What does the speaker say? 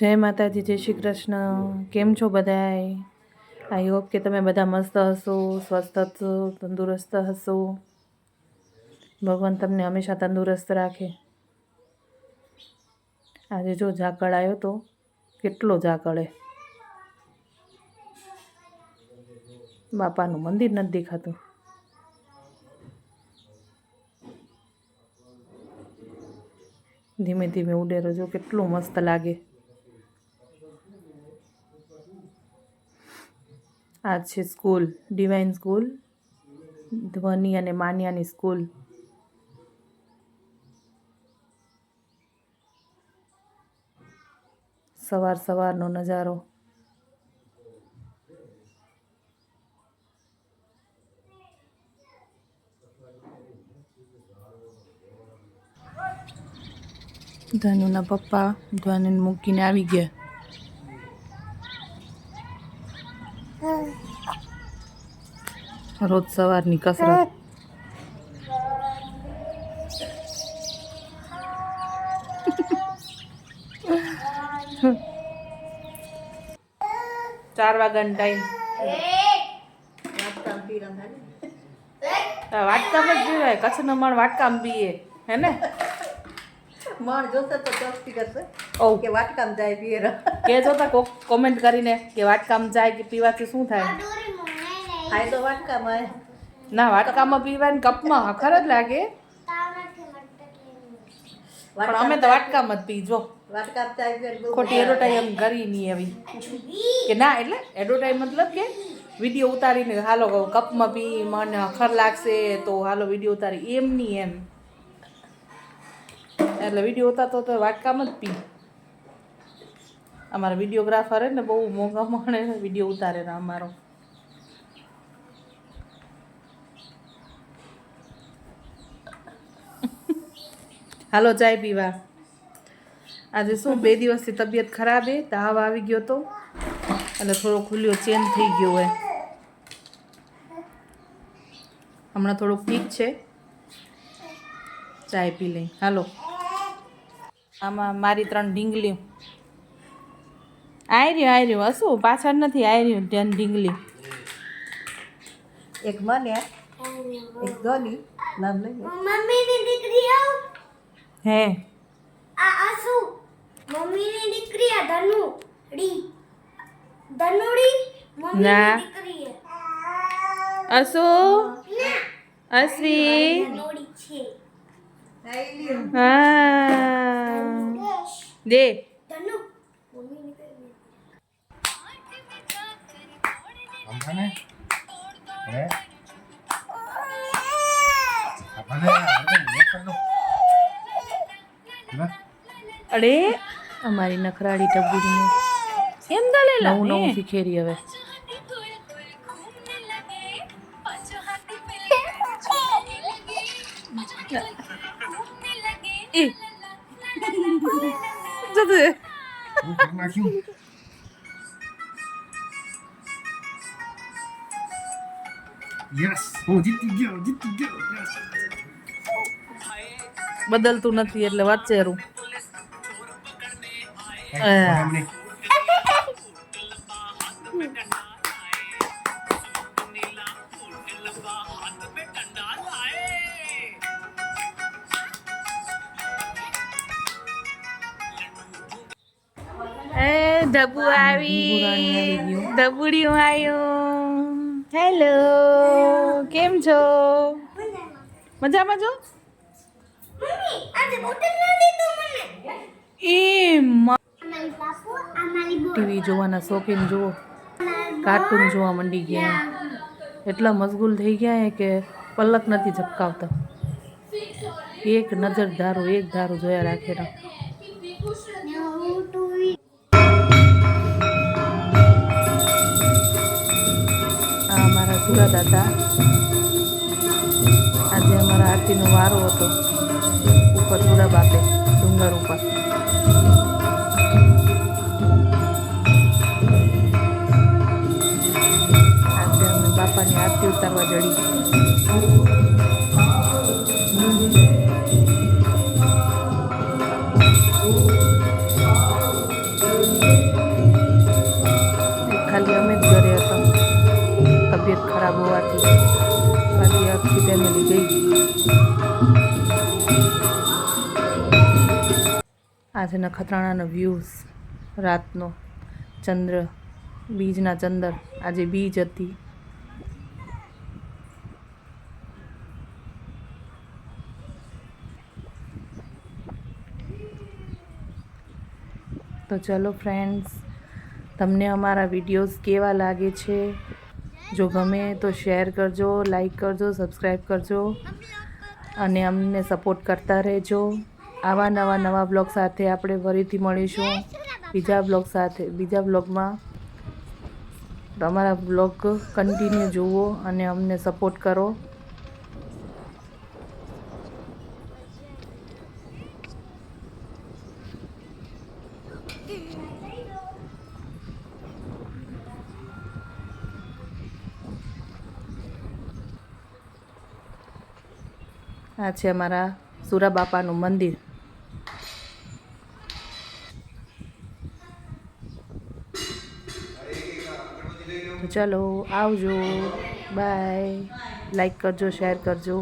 જય માતાજી, જય શ્રી કૃષ્ણ. કેમ છો બધાય? આઈ હોપ કે તમે બધા મસ્ત હશો, સ્વસ્થ હશો તંદુરસ્ત હશો. ભગવાન તમને હંમેશા તંદુરસ્ત રાખે. આજે જો ઝાકળ આવ્યો તો કેટલો ઝાકળે બાપાનું મંદિર નથી દેખાતું. ધીમે ધીમે ઉડેરો જો કેટલું મસ્ત લાગે. આ છે સ્કૂલ ડિવાઇન સ્કૂલ, ધ્વનિ અને માન્યાની સ્કૂલ. સવાર સવારનો નજારો. ધનુના પપ્પા ધ્વનિને મૂકીને આવી ગયા. રોજ સવારની કસરત. ચાર વાગ્યાનો ટાઈમ વાટકામ જ જોવાય કચ્છ નો? મણ વાટકામ પીએ હે ને? મણ જોશે તો ચોકસી કરશે ઓ. કે વાટકામ જાય પીએ કે જોતા કોક કોમેન્ટ કરીને કે વાટકામ જાય કે પીવાથી શું થાય? ફાયદો વાટકામાં ના વાટકામાં પીવાય ને કપમાં હખર જ લાગે. પણ અમે તો વાટકામ જ પી જો. વાટકામ ચાય પીએ બહુ ખોટી એડવર્ટાઈઝ એમ કરી નહીં એવી. કે ના એટલે એડવર્ટાઈઝ મતલબ કે વીડિયો ઉતારીને હાલો કપમાં પી મને અખર લાગશે તો હાલો વીડિયો ઉતારી. એમ નહીં એમ. એટલે વીડિયો ઉતારતો તો વાટકામાં જ પી. અમારા વિડીયોગ્રાફર ને બહુ મોંઘા મળે વીડિયો ઉતારે ને અમારો. હાલો જાય પીવા. આજે શું, બે દિવસથી તબિયત ખરાબ હે તાવ આવી ગયો તો. એટલે થોડો ખુલ્યો ચેન્જ થઈ ગયો હોય હમણાં થોડુંક ઠીક છે. ચાય પી લઈ. હાલો. આમાં મારી ત્રણ ઢીંગલી આવી રહ્યું આવી રહ્યું. હશું પાછળ નથી આવી રહ્યું ધ્યાન ઢીંગલી એક મને, એક ધોની. નામ લઈ હે. આ આસુ મમ્મીની દીકરી આ ધનુ ડી. ધનુડી ના. મમ્મીની દીકરી હે. અસુ અશ્વી ધનુડી છે. હા. દે. ધનુ મમ્મીની દીકરી. Apane? Eh? અરે અમારી નખરાળી ટબુડીને એમ દલેલા નવું નવું શીખેરી હવે એ જતું Lu pernah cium? Yes. Oh, gitu gel, gitu gel. Yes. બદલતું નથી એટલે વાચેરું ધબુ આવી. ધબુડિયું આવ્યું હેલો. કેમ છો? મજામાં છો મમ્મી આજે બોટલ ના દીધું મને એ અમારી બાપુ અમારી ટીવી જોવાના શોખીન જુઓ. કાર્ટૂન જોવા માંડી ગયા. એટલા મશગુલ થઈ ગયા કે પલક નથી ઝપકાવતા. એક નજર ધારો એક ધારો જોયા રાખેલા આ અમારા સુરા દાદા. આજે અમારા આરતીનો વારો હતો. ઉપર થોડા બાપે, ડુંગર ઉપર. આજે અમે બાપાની આરતી ઉતારવા જડી. ખાલી અમે જ ઘરે હતા. તબિયત ખરાબ હોવાથી. ખાલી આખી ફેમિલી ગઈ. આ છે નખત્રાણાનો વ્યૂઝ રાતનો ચંદ્ર, બીજના ચંદર, આજે બીજ હતી. તો ચલો ફ્રેન્ડ્સ તમને અમારા વિડીયોઝ કેવા લાગે છે? જો ગમે તો શેર કરજો લાઈક કરજો સબસ્ક્રાઈબ કરજો. અને અમને સપોર્ટ કરતા રહેજો. આવા નવા નવા બ્લોગ સાથે આપણે ફરીથી મળીશું. બીજા બ્લોગ સાથે, બીજા બ્લોગમાં તમારા બ્લોગ કન્ટિન્યુ જુઓ અને અમને સપોર્ટ કરો. આ છે અમારા સુરા બાપાનું મંદિર. ચાલો આવજો. બાય લાઈક કરજો શેર કરજો.